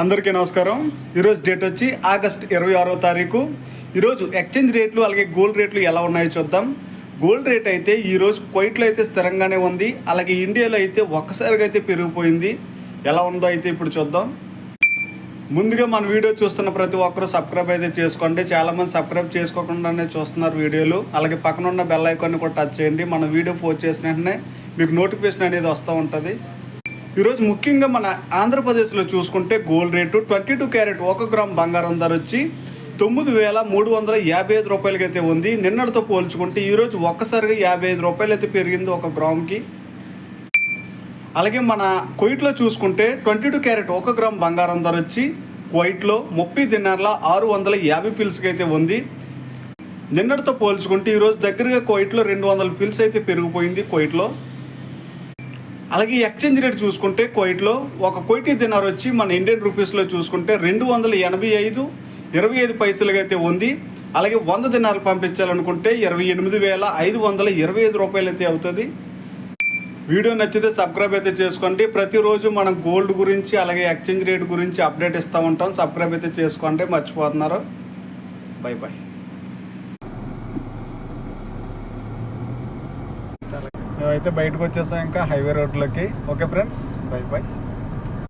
అందరికీ నమస్కారం. ఈరోజు డేట్ వచ్చి ఆగస్ట్ ఇరవై ఆరో తారీఖు. ఈరోజు ఎక్స్చేంజ్ రేట్లు అలాగే గోల్డ్ రేట్లు ఎలా ఉన్నాయో చూద్దాం. గోల్డ్ రేట్ అయితే ఈరోజు క్వైట్లో అయితే స్థిరంగానే ఉంది. అలాగే ఇండియాలో అయితే ఒక్కసారిగా అయితే పెరిగిపోయింది. ఎలా ఉందో అయితే ఇప్పుడు చూద్దాం. ముందుగా మన వీడియో చూస్తున్న ప్రతి ఒక్కరూ సబ్స్క్రైబ్ అయితే చేసుకోండి. చాలామంది సబ్స్క్రైబ్ చేసుకోకుండానే చూస్తున్నారు వీడియోలు. అలాగే పక్కన ఉన్న బెల్ ఐకాన్ని కూడా టచ్ చేయండి. మన వీడియో పోస్ట్ చేసిన వెంటనే మీకు నోటిఫికేషన్ అనేది వస్తూ ఉంటుంది. ఈరోజు ముఖ్యంగా మన ఆంధ్రప్రదేశ్లో చూసుకుంటే gold rate twenty two carat ఒక గ్రామ్ బంగారం ధర వచ్చి తొమ్మిది వేల మూడు వందల యాభై ఐదు రూపాయలకి అయితే ఉంది. నిన్నటితో పోల్చుకుంటే ఈరోజు ఒక్కసారిగా యాభై ఐదు రూపాయలు అయితే పెరిగింది ఒక గ్రామ్కి. అలాగే మన కొయిట్లో చూసుకుంటే ట్వంటీ టూ క్యారెట్ ఒక గ్రామ్ బంగారం ధర వచ్చి కువైట్లో ముప్పై దిన్నర్ల ఆరు వందల యాభై పిల్స్కి అయితే ఉంది. నిన్నటితో పోల్చుకుంటే ఈరోజు దగ్గరగా కువైట్లో రెండు వందల పిల్స్ అయితే పెరిగిపోయింది కువైట్లో అలాగే ఎక్స్చేంజ్ రేట్ చూసుకుంటే కోయిట్లో ఒక కోటి దినార్ వచ్చి మన ఇండియన్ రూపీస్లో చూసుకుంటే రెండు వందల ఎనభై ఐదు ఇరవై ఐదు పైసలుగా అయితే ఉంది. అలాగే వంద దినాలు పంపించాలనుకుంటే ఇరవై ఎనిమిది వేల ఐదు వందల ఇరవై ఐదు రూపాయలు అయితే అవుతుంది. వీడియో నచ్చితే సబ్స్క్రైబ్ అయితే చేసుకోండి. ప్రతిరోజు మనం గోల్డ్ గురించి అలాగే ఎక్స్చేంజ్ రేట్ గురించి అప్డేట్ ఇస్తూ ఉంటాం. సబ్స్క్రైబ్ అయితే చేసుకోండి. మర్చిపోతున్నారు. బై బాయ్ మేమైతే బయటకు వచ్చేసాం ఇంకా highway రోడ్లోకి. Okay friends bye bye.